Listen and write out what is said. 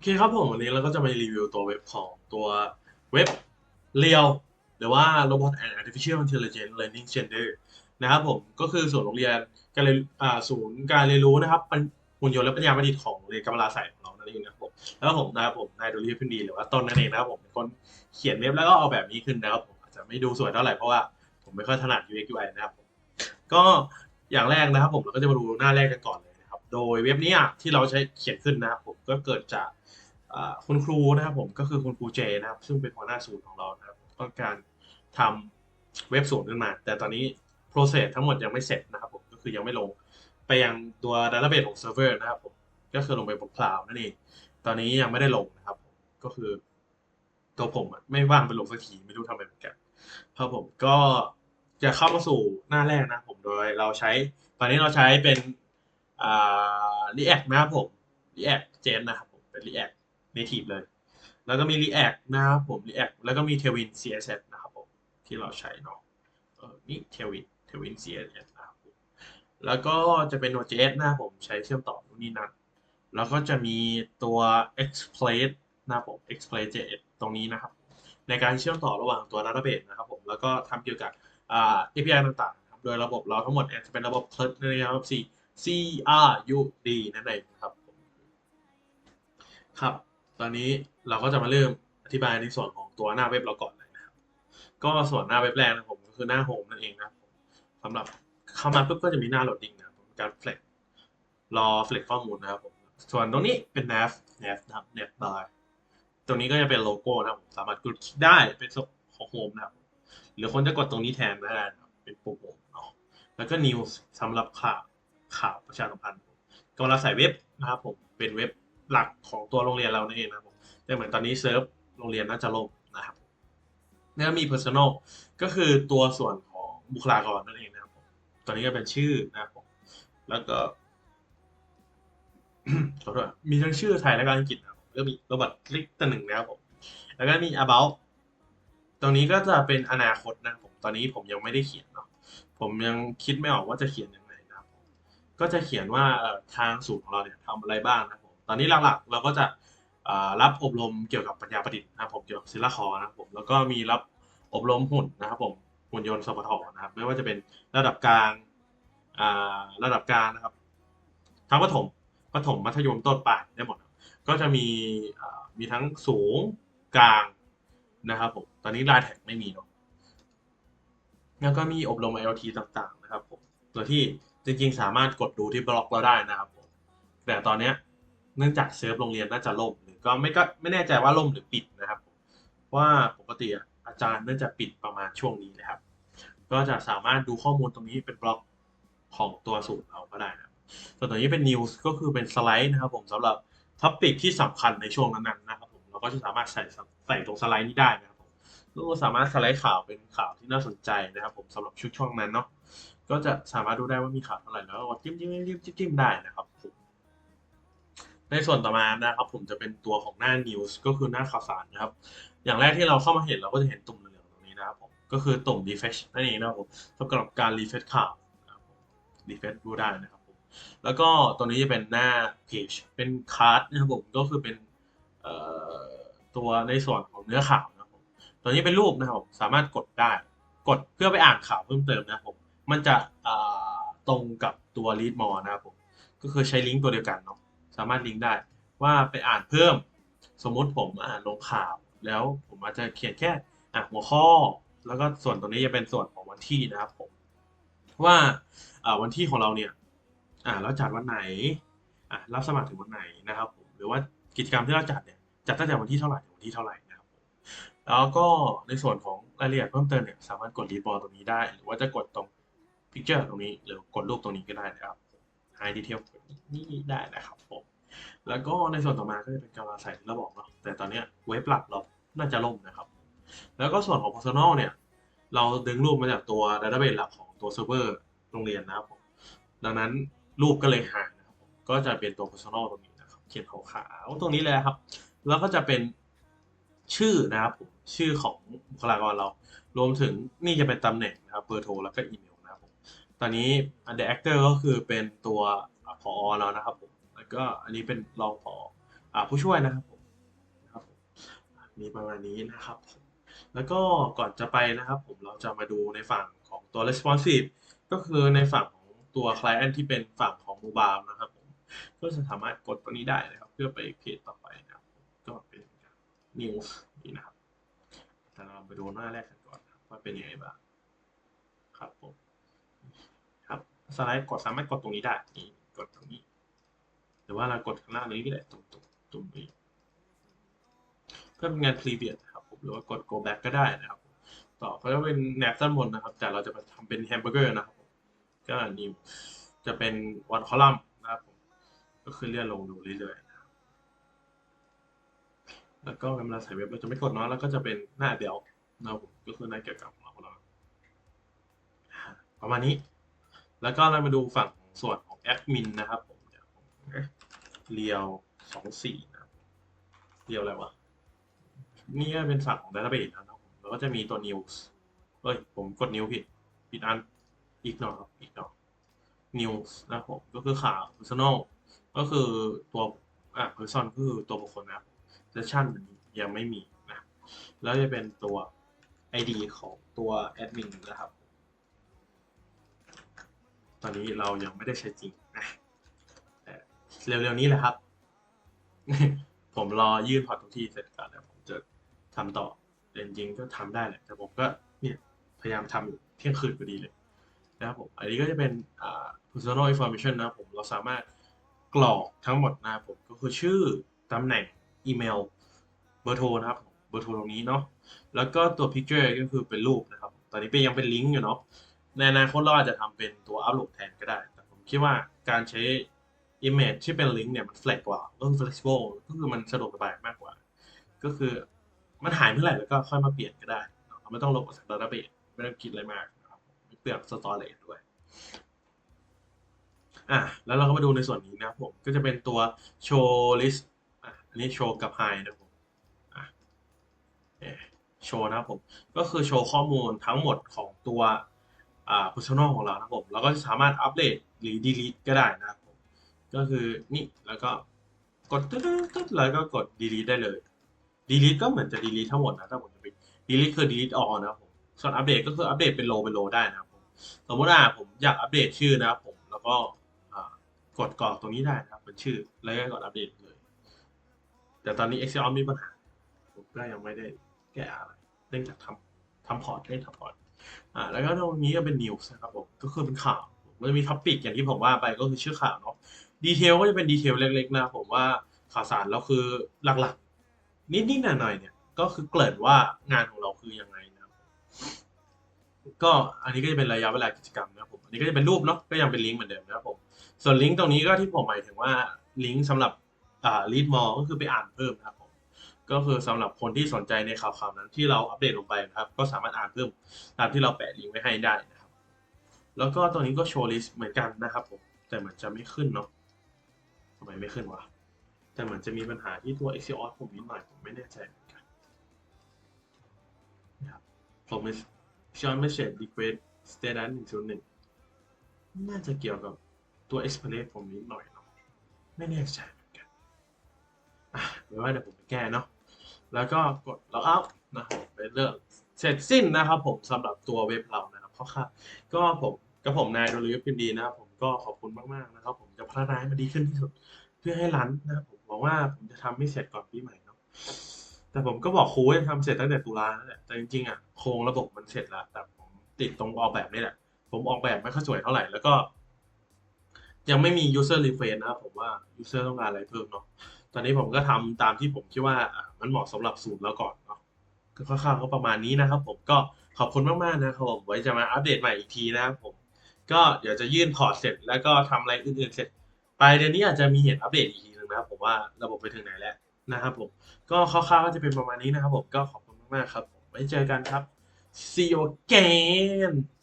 โอเคครับผมวันนี้เราก็จะมารีวิวตัวเว็บของตัวเว็บเรียวหรือว่า Robot and Artificial Intelligence Learning Center นะครับผมก็คือศูนย์โรงเรียนการเรียนศูนย์การเรียนรู้นะครับหุ่นยนต์และปัญญาประดิษฐ์ของเรียนกำลาใส่ของเรานั่นเองนะครับผมแล้วผมนะครับผมนายโดรีพินดีหรือว่าต้นนั่นเองนะครับผมเป็นคนเขียนเว็บแล้วก็เอาแบบนี้ขึ้นนะครับผมอาจจะไม่ดูสวยเท่าไหร่เพราะว่าผมไม่ค่อยถนัด UX UI นะครับผมก็อย่างแรกนะครับผมเราก็จะมาดูหน้าแรกกันก่อนเลย โดยเว็บนี้อะที่เราใช้เขียนขึ้นนะครับผมก็เกิดจากคุณครูนะครับผมก็คือคุณครูเจนะครับ ซึ่งเป็นหัวหน้าศูนย์ของเรานะครับต้องการทำเว็บศูนย์ขึ้นมา แต่ตอนนี้ process ทั้งหมดยังไม่เสร็จนะครับผมก็คือยังไม่ลงไปยังตัว database ของเซิร์ฟเวอร์นะครับผมก็คือลงไปบนคลาวด์นั่นเองตอนนี้ยังไม่ได้ลงนะครับก็คือ ตัวผมไม่ว่างไปลงสักทีไม่รู้ทำไมเหมือนกันครับผมก็จะเข้ามาสู่หน้าแรกนะผมโดยเราใช้ ตอนนี้เราใช้เป็น อ่า React นะครับผม React JS นะครับผมเป็น React native เลย แล้วก็มี React นะครับผม React แล้วก็มี Tailwind CSS นะครับผมที่เราใช้เนาะเออนี่ Tailwind Tailwind CSS นะครับผมแล้วก็จะเป็น Node.js นะครับผมใช้เชื่อมต่อนู่นนี่นั่นแล้วก็จะมีตัว Express นะครับผม Express JS ตรงนี้นะครับ ในการเชื่อมต่อระหว่างตัว database นะครับผมแล้วก็ทำเกี่ยวกับอ่า API ต่างๆนะครับโดยระบบเราทั้งหมดจะเป็นระบบ CRUD นั่นเองครับ C C R U D นั่นเองครับครับ ตอนนี้เราก็จะมาเริ่มอธิบายในส่วนของตัวหน้าเว็บเราก่อนเลยนะครับ ก็ส่วนหน้าเว็บแรกนะผมก็คือหน้าโฮมนั่นเองนะครับสำหรับเข้ามาปุ๊บก็จะมีหน้าโหลดดิ้งนะผมการเฟล็กรอเฟล็กข้อมูลนะครับผมส่วนตรงนี้เป็น nav nav นะครับ nav bar ตรงนี้ก็จะเป็นโลโก้นะครับผมสามารถกดคลิกได้เป็นของโฮมนะครับ หรือคนจะกดตรงนี้แทนก็ได้นะเป็นปุ่มโฮมเนาะแล้วก็ news สำหรับข่าว ข่าวประชาสัมพันธ์ก็เราใส่เว็บนะครับผมเป็นเว็บหลักของตัวโรงเรียนเรานั่นเองนะครับผมแต่เหมือนตอนนี้เซิร์ฟโรงเรียนน่าจะล่มนะครับแล้วมี personal ก็คือตัวส่วนของบุคลากรนั่นเองนะครับผมตอนนี้ก็เป็นชื่อนะครับผมแล้วก็ขอโทษมีทั้งชื่อไทยและก็อังกฤษนะครับแล้วก็มีโรบัตคลิกตัวหนึ่งนะครับผมแล้วก็มี about ตรงนี้ก็จะเป็นอนาคตนะครับผมตอนนี้ผมยังไม่ได้เขียนเนาะผมยังคิดไม่ออกว่าจะเขียนยังไง ก็จะเขียนว่าทางศูนย์ของเราเนี่ยทำอะไรบ้างนะครับผมตอนนี้หลักๆเราก็จะรับอบรมเกี่ยวกับปัญญาประดิษฐ์นะครับผมเกี่ยวกับซิลลาคอนะครับผมแล้วก็มีรับอบรมหุ่นนะครับผมหุ่นยนต์สปทนะครับไม่ว่าจะเป็นระดับกลางอ่าระดับกลางนะครับทั้งประถมประถมมัธยมต้นปลายได้หมด ก็จะมีมีทั้งสูงกลางนะครับผมตอนนี้ลายแท็กไม่มีเนาะแล้วก็มีอบรม IoT ต่างๆนะครับผมโดยที่ จริงๆ สามารถกดดูที่บล็อกเราได้นะครับผมแต่ตอนเนี้ยเนื่องจากเซิร์ฟโรงเรียนน่าจะล่มหรือก็ไม่ก็ไม่แน่ใจว่าล่มหรือปิดนะครับ ว่าปกติอาจารย์น่าจะปิดประมาณช่วงนี้เลยครับ ก็จะสามารถดูข้อมูลตรงนี้เป็นบล็อกของตัวสูตรเราก็ได้นะครับส่วนตรงนี้เป็น news ก็คือเป็นสไลด์นะครับผมสำหรับท็อปิกที่สำคัญในช่วงนั้นๆนะครับผมเราก็จะสามารถใส่ใส่ตรงสไลด์นี้ได้นะครับผมแล้วก็สามารถสไลด์ข่าวเป็นข่าวที่น่าสนใจนะครับ ผมสำหรับชุดช่วงนั้นเนาะ ก็จะสามารถดูได้ว่ามีข่าวเท่าไหร่แล้วก็จิ้มจิ้มจิ้มจิ้มจิ้มได้นะครับผมในส่วนต่อมานะครับ ผมจะเป็นตัวของหน้า news ก็คือหน้าข่าวสารนะครับ อย่างแรกที่เราเข้ามาเห็นเราก็จะเห็นตุ่มเหลืองตรงนี้นะครับผมก็คือตุ่ม refresh นั่นเองนะครับผมสำหรับการ refresh ข่าวนะครับผม refresh ดูได้นะครับผมแล้วก็ตัวนี้จะเป็นหน้า page เป็น card นะครับผมก็คือเป็นตัวในส่วนของเนื้อข่าวนะครับผมตัวนี้เป็นรูปนะครับผมสามารถกดได้กดเพื่อไปอ่านข่าวเพิ่มเติมนะครับผม มันจะตรงกับตัว read more นะครับผม ก็คือใช้ลิงก์ตัวเดียวกันเนาะสามารถลิงก์ได้ว่าไปอ่านเพิ่ม สมมุติผมอ่านลงข่าว แล้วผมอาจจะเขียนแค่หัวข้อ แล้วก็ส่วนตรงนี้จะเป็นส่วนของวันที่นะครับผม ว่าวันที่ของเราเนี่ยอ่าเราจัดวันไหนอะรับสมัครถึงวันไหนนะครับผมหรือว่ากิจกรรมที่เราจัดเนี่ยจัดตั้งแต่วันที่เท่าไหร่ถึงวันที่เท่าไหร่นะครับแล้วก็ในส่วนของรายละเอียดเพิ่มเติมเนี่ยสามารถกดรีบอร์ตรงนี้ได้ หรือว่าจะกดตรง picture ตรงนี้หรือกดรูปตรงนี้ก็ได้นะครับ high detail นี่ได้นะครับผมแล้วก็ในส่วนต่อมาก็จะเป็นการมาใส่ราบอกเนาะแต่ตอนเนี้ยเว็บหลักเราน่าจะล่มนะครับ แล้วก็ส่วนของ personal เนี่ย เราดึงรูปมาจากตัว database หลักของตัวเซิร์ฟเวอร์โรงเรียนนะครับผมดังนั้นรูปก็เลยหายนะครับก็จะเป็นตัว personal ตรงนี้นะครับ เขียนขาวๆตรงนี้เลยครับ แล้วก็จะเป็นชื่อนะครับผมชื่อของบุคลากรเรา รวมถึงนี่จะเป็นตำแหน่งนะครับเบอร์โทรแล้วก็อีเมลนะครับผม ตอนนี้ the actor ก็คือเป็นตัวผอเรานะครับผมแล้วก็อันนี้เป็นรองผออผู้ช่วยนะครับผมมีประมาณนี้นะครับผมแล้วก็ก่อนจะไปนะครับ ผมเราจะมาดูในฝั่งของตัว responsive ก็คือในฝั่งของตัว client ที่เป็นฝั่งของ mobile นะครับผมก็จะสามารถกดตัวนี้ได้นะครับ เพื่อไปเพจต่อไปนะครับ ก็เป็น news นี่นะครับแต่เราไปดูหน้าแรกกันก่อนว่าเป็นยังไงบ้างครับผม สไลด์กดสามารถกดตรงนี้ได้นี่กดตรงนี้ หรือว่าเรากดข้างล่างนี้ก็ได้ตรงตรงตรงนี้เพื่อเป็นงาน previous นะครับผมหรือว่ากด go back ก็ได้นะครับ ต่อก็จะเป็นแนบด้านบนนะครับ แต่เราจะมาทำเป็นแฮมเบอร์เกอร์นะครับก็นิวจะเป็น one column นะครับผมก็คือเลื่อนลงดูเรื่อยๆนะครับแล้วก็เวลาใส่เว็บเราจะไม่กดเนาะแล้วก็จะเป็นหน้าเดียวนะครับผมก็คือหน้าเกี่ยวกับของเราประมาณนี้ แล้วก็เรามาดูฝั่งส่วนของแอดมินนะครับผมเดี๋ยวผมเรียวสองสี่นะเรียวอะไรวะ นี่ก็เป็นฝั่งของ database นะครับผมแล้วก็จะมีตัว news เอ้ย ผมกด new ผิด ผิดอันอีกหน่อยครับอีกหน่อย news นะครับผมก็คือข่าว personal ก็คือตัวอ่า person ก็คือตัวบุคคลนะครับ session ยังไม่มีนะ แล้วจะเป็นตัว ID ของตัว admin นะครับ ตอนนี้เรายังไม่ได้ใช้จริงนะแต่เร็วๆนี้แหละครับ ผมรอยื่นพอร์ตทุกที่เสร็จก่อนแล้วผมจะทำต่อแต่จริงๆก็ทำได้แหละแต่ผมก็เนี่ยพยายามทำอยู่เที่ยงคืนพอดีเลยนะครับผม อันนี้ก็จะเป็น personal information นะผมเราสามารถกรอกทั้งหมดนะผมก็คือชื่อตำแหน่งอีเมลเบอร์โทรนะครับเบอร์โทรตรงนี้เนาะแล้วก็ตัว picture ก็คือเป็นรูปนะครับ ตอนนี้เป็นยังเป็นลิงก์อยู่เนาะ ในอนาคตเราอาจจะทำเป็นตัวอัปโหลดแทนก็ได้ แต่ผมคิดว่าการใช้ image ที่เป็นลิงก์เนี่ยมัน flat กว่าก็คือ flexible ก็คือมันสะดวกสบายมากกว่า ก็คือมันหายเมื่อไหร่แล้วก็ค่อยมาเปลี่ยนก็ได้เนอะไม่ต้องลบออกจาก database ไม่ต้องคิดอะไรมากนะครับไม่เปลือง storage ด้วยอะแล้วเราก็มาดูในส่วนนี้นะผมก็จะเป็นตัว show list อะอันนี้โชว์กับ high นะผมอะโชว์นะผม ก็คือโชว์ข้อมูลทั้งหมดของตัว อ่า personal ของเรานะครับผมแล้วก็สามารถอัปเดตหรือ delete ก็ได้นะครับผมก็คือนี่แล้วก็กดตึ๊ดตึ๊ดแล้วก็กด delete ได้เลย delete ก็เหมือนจะ delete ทั้งหมดนะถ้าผมจะไป delete คือ delete all นะครับผมส่วนอัปเดตก็คืออัปเดตเป็น row เป็น row ได้นะครับผมสมมติว่าผมอยากอัปเดตชื่อนะครับผมแล้วก็กดกรอกตรงนี้ได้นะครับเป็นชื่อแล้วก็กดอัปเดตเลย แต่ตอนนี้ Excel มีปัญหาผมก็ยังไม่ได้แก้อะไรเนื่องจากทำทำพอร์ตเล่นทำพอร์ต อ่าแล้วก็ตรงนี้ก็เป็น news นะครับผมก็คือเป็นข่าวมันจะมีท็อปิกอย่างที่ผมว่าไปก็คือชื่อข่าวเนาะดีเทลก็จะเป็นดีเทลเล็กๆนะผมว่าข่าวสารเราคือหลักๆ นิดๆหน่อยๆเนี่ยก็คือเกริ่นว่างานของเราคือยังไงนะครับก็อันนี้ก็จะเป็นระยะเวลากิจกรรมนะครับผมอันนี้ก็จะเป็นรูปเนาะก็ยังเป็นลิงก์เหมือนเดิมนะครับผมส่วนลิงก์ตรงนี้ก็ที่ผมหมายถึงว่าลิงก์สำหรับอ่า read more ก็คือไปอ่านเพิ่มครับ ก็คือสำหรับคนที่สนใจในข่าวๆนั้นที่เราอัปเดตลงไปนะครับ ก็สามารถอ่านเพิ่มตามที่เราแปะลิงก์ไว้ให้ได้นะครับ แล้วก็ตรงนี้ก็โชว์ลิสต์เหมือนกันนะครับผมแต่เหมือนจะไม่ขึ้นเนาะทำไมไม่ขึ้นวะแต่เหมือนจะมีปัญหาที่ตัว Excel ผมนิดหน่อยผมไม่แน่ใจเหมือนกันนะครับผม Excel message request status 101น่าจะเกี่ยวกับตัว Express ผมนิดหน่อยเนาะไม่แน่ใจเหมือนกันอะไม่ว่าเดี๋ยวผมไปแก้เนาะ แล้วก็กด log out นะครับเป็นเรื่องเสร็จสิ้นนะครับผมสำหรับตัวเว็บเรานะครับคร่าวๆก็ผมกับผมนายดลิฟพิมดีนะครับผมก็ขอบคุณมากๆนะครับ ผมจะพัฒนาให้มันดีขึ้นที่สุดเพื่อให้ร้านนะครับผมหวังว่าผมจะทำไม่เสร็จก่อนปีใหม่เนาะแต่ผมก็บอกครูให้ทำเสร็จตั้งแต่ตุลาแล้วแหละแต่จริงๆอะโครงระบบมันเสร็จแล้วแต่ผมติดตรงออกแบบนี่แหละ ผมออกแบบไม่ค่อยสวยเท่าไหร่แล้วก็ ยังไม่มี user reference นะครับผมว่า user ต้องการอะไรเพิ่มเนาะ ตอนนี้ผมก็ทำตามที่ผมคิดว่ามันเหมาะสำหรับสูตรเราก่อนเนาะก็คร่าวๆก็ประมาณนี้นะครับ ผมก็ขอบคุณมากๆนะครับผมไว้จะมาอัปเดตใหม่อีกทีนะครับผม ก็เดี๋ยวจะยื่นพอร์ตเสร็จแล้วก็ทำอะไรอื่นๆเสร็จปลายเดือนนี้อาจจะมีเห็นอัปเดตอีกทีนึงนะครับผมว่าระบบไปถึงไหนแล้วนะครับผมก็คร่าวๆก็จะเป็นประมาณนี้นะครับผมก็ขอบคุณมากๆครับผมไว้เจอกันครับ see you again